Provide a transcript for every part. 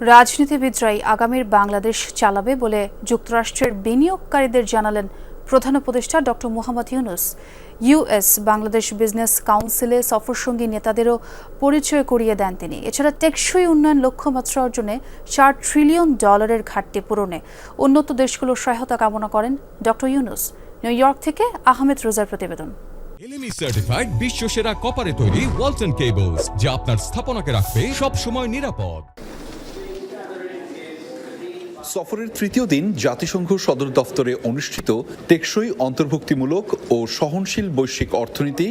রাজনীতিবিদরাই আগামীর বাংলাদেশ চালাবে বলে যুক্তরাষ্ট্রের বিনিয়োগকারীদের জানালেন প্রধান উপদেষ্টা doctor Mohammad Yunus. US Bangladesh business কাউন্সিলে সফরসঙ্গী নেতাদেরও পরিচয় করিয়ে দেন তিনি। এছাড়া টেকসই উন্নয়ন লক্ষ্যমাত্রা অর্জনে চার ট্রিলিয়ন ডলারের ঘাটতি পূরণে উন্নত দেশগুলোর সহায়তা কামনা করেন ডক্টর ইউনুস। নিউ ইয়র্ক থেকে আহমেদ রোজার প্রতিবেদন। এলএমই সার্টিফাইড বিশ্ব সেরা কপারে তৈরি ওয়ালটন কেবলস যা আপনার স্থাপনাকে রাখবে সব সময় নিরাপদ। সফরের তৃতীয় দিন জাতিসংঘ সদর দফতরে অনুষ্ঠিত টেকসই অন্তর্ভুক্তিমূলক ও সহনশীল বৈশ্বিক অর্থনীতি,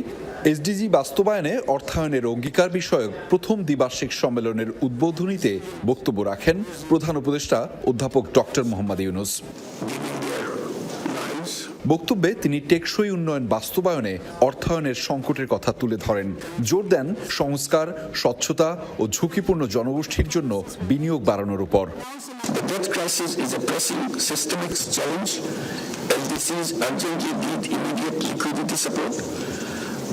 এসডিজি বাস্তবায়নে অর্থায়নের অঙ্গীকার বিষয়ক প্রথম দ্বিবার্ষিক সম্মেলনের উদ্বোধনীতে বক্তব্য রাখেন প্রধান উপদেষ্টা অধ্যাপক ডক্টর মোহাম্মদ ইউনুস। বক্তব্যে তিনি টেকসই উন্নয়ন বাস্তবায়নে অর্থায়নের সংকটের কথা তুলে ধরেন। জোর দেন সংস্কার স্বচ্ছতা ও ঝুঁকিপূর্ণ জনগোষ্ঠীর জন্য বিনিয়োগ বাড়ানোর উপর।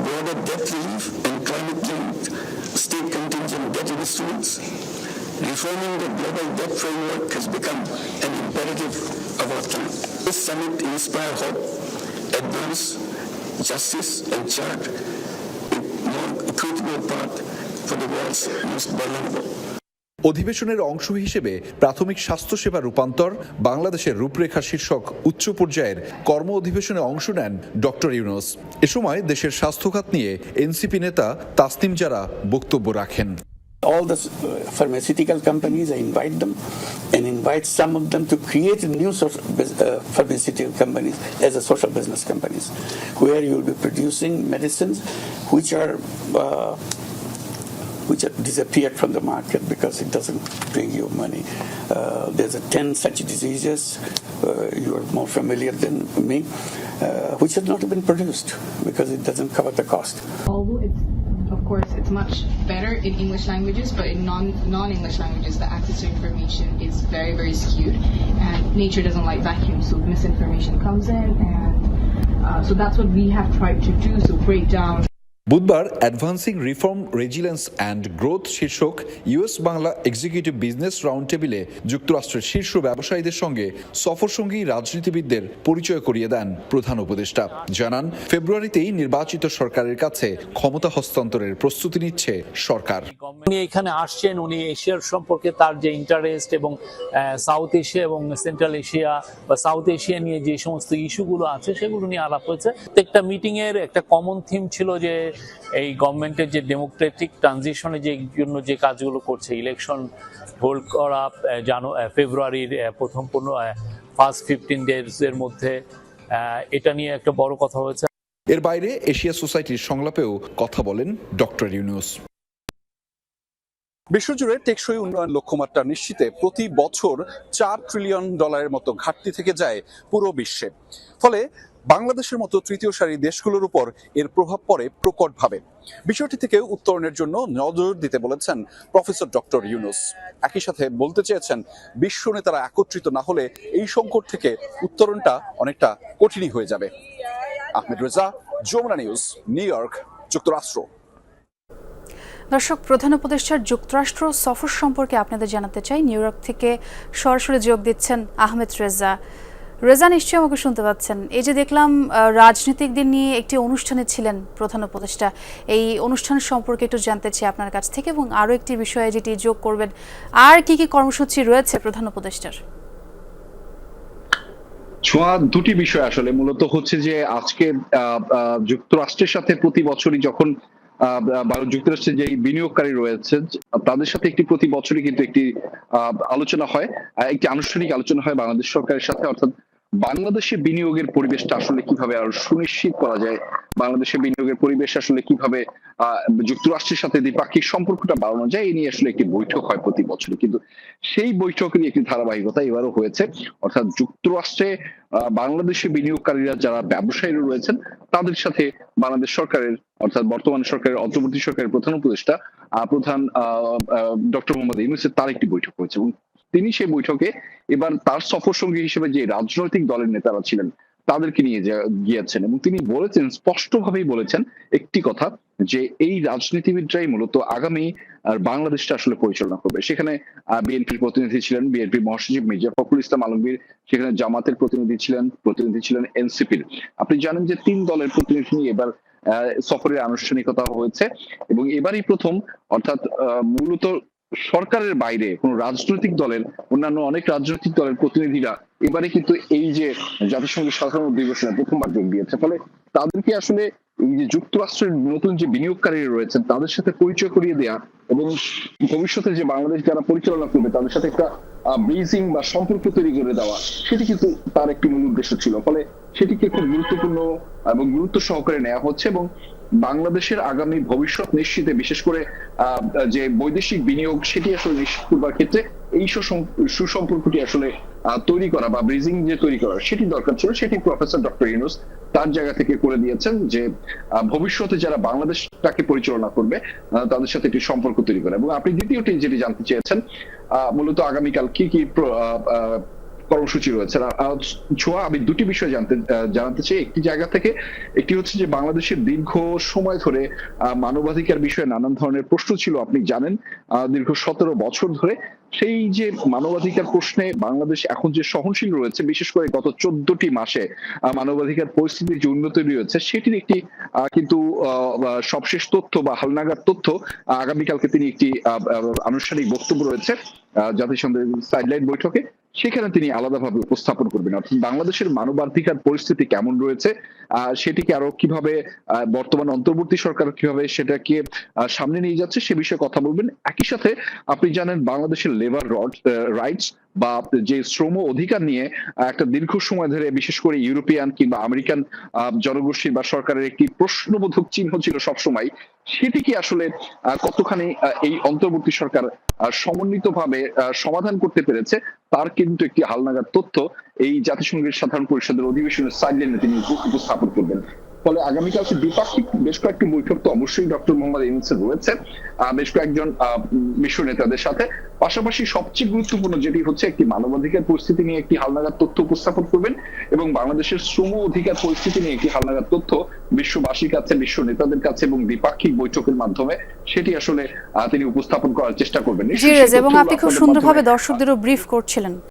Border debt relief and climate relief, state contingent debt instruments, Reforming the global debt framework has become an imperative of our time. This summit inspire hope, advance justice, and chart a more equitable path for the world's most vulnerable. অধিবেশনের অংশ হিসেবে প্রাথমিক স্বাস্থ্যসেবা রূপান্তর বাংলাদেশের রূপরেখা শীর্ষক উচ্চ পর্যায়ের কর্ম অধিবেশনে অংশ নেন ডক্টর ইউনুস এ সময় দেশের স্বাস্থ্যখাত নিয়ে এনসিপি নেতা তাসনিম যারা বক্তব্য রাখেন all the uh, pharmaceutical companies, I invite them and invite some of them to create new bus- uh, pharmaceutical companies as a social business companies, where you will be producing medicines which are uh, which are disappeared from the market because it doesn't bring you money. Uh, there's a 10 such diseases, uh, you are more familiar than me, uh, which have not been produced because it doesn't cover the cost. Of course it's much better in English languages, but in non non English languages the access to information is very very skewed, and nature doesn't like vacuums, so misinformation comes in, and uh, so that's what we have tried to do. So break down. বুধবার advancing reform, resilience and growth শীর্ষক US Bangla executive business round টেবিলে যুক্তরাষ্ট্রের শীর্ষ ব্যবসায়ীদের সঙ্গে সফরসঙ্গী রাজনীতিবিদদের পরিচয় করিয়ে দেন প্রধান উপদেষ্টা। জানান, ফেব্রুয়ারিতেই নির্বাচিত সরকারের কাছে ক্ষমতা হস্তান্তরের প্রস্তুতি নিচ্ছে সরকার। উনি এখানে আসছেন, উনি এশিয়ার সম্পর্কে তার যে ইন্টারেস্ট এবং সাউথ এশিয়া এবং সেন্ট্রাল এশিয়া বা সাউথ এশিয়া নিয়ে যে সমস্ত ইস্যুগুলো আছে, সেগুলো নিয়ে আলাপ হয়েছে। প্রত্যেকটা মিটিংয়ের একটা কমন থিম ছিল যে এই গভর্নমেন্টের যে ডেমোক্রেটিক ট্রানজিশনে যে জন্য যে কাজগুলো করছে ইলেকশন হোল্ড করা জানো ফেব্রুয়ারির প্রথম পনেরো ফার্স্ট ফিফটিন ডেজ এর মধ্যে এটা নিয়ে একটা বড় কথা হয়েছে। এর বাইরে এশিয়া সোসাইটির সংলাপেও কথা বলেন ডক্টর ইউনুস। বিশ্বজুড়ে টেকসই উন্নয়ন লক্ষ্যমাত্রা নিশ্চিতে প্রতি বছর চার ট্রিলিয়ন ডলারের মতো ঘাটতি থেকে যায় পুরো বিশ্বে। ফলে বাংলাদেশের মতো তৃতীয় সারি দেশগুলোর উপর এর প্রভাব পড়ে প্রকটভাবে। বিষয়টি থেকে উত্তরণের জন্য নজর দিতে বলেছেন প্রফেসর ডক্টর ইউনুস। একই সাথে বলতে চেয়েছেন, বিশ্ব নেতারা একত্রিত না হলে এই সংকট থেকে উত্তরণটা অনেকটা কঠিনই হয়ে যাবে। Ahmed Reza, Jamuna news, New York, যুক্তরাষ্ট্র। দর্শক, প্রধান উপদেষ্টার যুক্তরাষ্ট্র সফর সম্পর্কে আপনাদের জানাতে চাই। নিউ ইয়র্ক থেকে সরাসরি যোগ দিচ্ছেন আহমেদ রেজা। রেজা নিশ্চয়ই আমাকে শুনতে পাচ্ছেন। এই যে দেখলাম রাজনীতিকদের নিয়ে একটি অনুষ্ঠানে ছিলেন প্রধান উপদেষ্টা। এই অনুষ্ঠান সম্পর্কে একটু জানতে চাই আপনার কাছ থেকে এবং আরও একটি বিষয়ে যেটি যোগ করবেন। আর কি কি কর্মসূচি রয়েছে প্রধান উপদেষ্টার? ছোঁয়া দুটি বিষয় আসলে। মূলত হচ্ছে যে আজকে যুক্তরাষ্ট্রের সাথে প্রতি বছরই যখন যুক্তরাষ্ট্রের যে বিনিয়োগকারী রয়েছে, তাদের সাথে একটি প্রতি বছরই কিন্তু একটি আলোচনা হয়। একটি আনুষ্ঠানিক আলোচনা হয় বাংলাদেশ সরকারের সাথে। অর্থাৎ বাংলাদেশে বিনিয়োগের পরিবেশটা আসলে কীভাবে আরও সুনিশ্চিত করা যায়? বাংলাদেশে বিনিয়োগের পরিবেশ আসলে কীভাবে যুক্তরাষ্ট্রের সাথে দ্বিপাক্ষিক সম্পর্কটা বাড়ানো যায়, এই নিয়ে আসলে একটি বৈঠক হয় প্রতি বছর। কিন্তু সেই বৈঠকেরই একটি ধারাবাহিকতা এবারও হয়েছে। অর্থাৎ যুক্তরাষ্ট্রে বাংলাদেশি বিনিয়োগকারীরা যারা ব্যবসায়ীরা রয়েছেন, তাদের সাথে বাংলাদেশ সরকারের, অর্থাৎ বর্তমান সরকারের, অন্তর্বর্তী সরকারের প্রধান উপদেষ্টা প্রধান ডক্টর মোহাম্মদ ইউনুসের তার একটি বৈঠক হয়েছে। এবং তিনি সেই বৈঠকে এবার তার সফর সঙ্গী হিসেবে যে রাজনৈতিক দলের নেতারা ছিলেন, তাদেরকে নিয়ে গিয়েছেন এবং তিনি বলেছেন, স্পষ্টভাবেই বলেছেন একটি কথা যে এই রাজনীতিবিদরাই মূলত আগামী বাংলাদেশটা আসলে পরিচালনা করবে। সেখানে বিএনপির প্রতিনিধি ছিলেন, বিএনপি মহাসচিব মির্জা ফখরুল ইসলাম আলমগীর, সেখানে জামাতের প্রতিনিধি ছিলেন প্রতিনিধি ছিলেন এনসিপির। আপনি জানেন যে তিন দলের প্রতিনিধি নিয়ে এবার সফরের আনুষ্ঠানিকতা হয়েছে এবং এবারই প্রথম, অর্থাৎ মূলত সরকারের বাইরে কোন রাজনৈতিক দলের, অন্যান্য অনেক রাজনৈতিক দলের প্রতিনিধিরা এবারে কিন্তু এই যে জাতিসংঘের সাধারণ অধিবেশনে প্রথমবার যোগ দিয়েছে। ফলে তাদেরকে আসলে এই যে যুক্তরাষ্ট্রের নতুন যে বিনিয়োগকারীরা রয়েছেন, তাদের সাথে পরিচয় করিয়ে দেয়া এবং ভবিষ্যতে যে বাংলাদেশ যারা পরিচালনা করবে, তাদের সাথে একটা ব্রিজিং বা সম্পর্ক তৈরি করে দেওয়া, সেটি কিন্তু তার একটি মূল উদ্দেশ্য ছিল। ফলে সেটিকে খুব গুরুত্বপূর্ণ এবং গুরুত্ব সহকারে নেওয়া হচ্ছে এবং বাংলাদেশের আগামী ভবিষ্যৎ নিশ্চিতে, বিশেষ করে যে বৈদেশিক বিনিয়োগ, সেটি আসলে নিশ্চিত করবার ক্ষেত্রে এই সুসম্পর্কটি আসলে তৈরি করা বা ব্রিজিং যে তৈরি করা, সেটি দরকার ছিল, সেটি প্রফেসর ডক্টর ইউনুস তার জায়গা থেকে করে দিয়েছেন যে ভবিষ্যতে যারা বাংলাদেশটাকে পরিচালনা করবে তাদের সাথে একটি সম্পর্ক তৈরি করা। এবং আপনি দ্বিতীয়টি যেটি জানতে চেয়েছেন মূলত আগামীকাল কি কি কর্মসূচি রয়েছে। ছোঁয়া, আমি দুটি বিষয় জানতে জানাতে চাই। একটি জায়গা থেকে একটি হচ্ছে যে বাংলাদেশের দীর্ঘ সময় ধরে মানবাধিকার বিষয়ে নানান ধরনের প্রশ্ন ছিল, আপনি জানেন। দীর্ঘ সতেরো বছর ধরে সেই যে মানবাধিকার প্রশ্নে বাংলাদেশ এখন যে সহনশীল রয়েছে, বিশেষ করে গত চোদ্দটি মাসে মানবাধিকার পরিস্থিতির যে উন্নতি রয়েছে, সেটির একটি কিন্তু সবশেষ তথ্য বা হালনাগার তথ্য, আগামীকালকে তিনি একটি আনুষ্ঠানিক বক্তব্য রয়েছে জাতিসংঘের সাইডলাইন বৈঠকে। সেখানে তিনি আলাদাভাবে উপস্থাপন করবেন। অর্থাৎ বাংলাদেশের মানবাধিকার পরিস্থিতি কেমন রয়েছে সেটিকে আরও কীভাবে বর্তমান অন্তর্বর্তী সরকার কীভাবে সেটাকে সামনে নিয়ে যাচ্ছে সে বিষয়ে কথা বলবেন। একই সাথে আপনি জানেন বাংলাদেশের লেবার রাইটস বা যে শ্রম অধিকার নিয়ে একটা দীর্ঘ সময় ধরে বিশেষ করে ইউরোপিয়ান কিংবা আমেরিকান আহ, জনগোষ্ঠীর বা সরকারের একটি প্রশ্নবোধক চিহ্ন ছিল সবসময় সেটি কি আসলে কতখানি এই অন্তর্বর্তী সরকার সমন্বিত ভাবে সমাধান করতে পেরেছে, তার কিন্তু একটি হালনাগাদ তথ্য এই জাতিসংঘের সাধারণ পরিষদের অধিবেশনের সাইডলাইনে তিনি উপ- উপস্থাপন করবেন। ফলে আগামীকালকে দ্বিপাক্ষিক বেশ কয়েকটি বৈঠক তো অবশ্যই ডক্টর মোহাম্মদ ইউনুসের রয়েছে বেশ কয়েকজন বিশ্ব নেতাদের সাথে। পাশাপাশি সবচেয়ে গুরুত্বপূর্ণ যেটি হচ্ছে একটি মানবাধিকার পরিস্থিতি নিয়ে একটি হালনাগাদ তথ্য উপস্থাপন করবেন এবং বাংলাদেশের শ্রম অধিকার পরিস্থিতি নিয়ে একটি হালনাগাদ তথ্য বিশ্ববাসীর কাছে বিশ্ব নেতাদের কাছে এবং দ্বিপাক্ষিক বৈঠকের মাধ্যমে সেটি আসলে আহ, তিনি উপস্থাপন করার চেষ্টা করবেন। এবং আপনি খুব সুন্দরভাবে দর্শকদেরও ব্রিফ করছিলেন।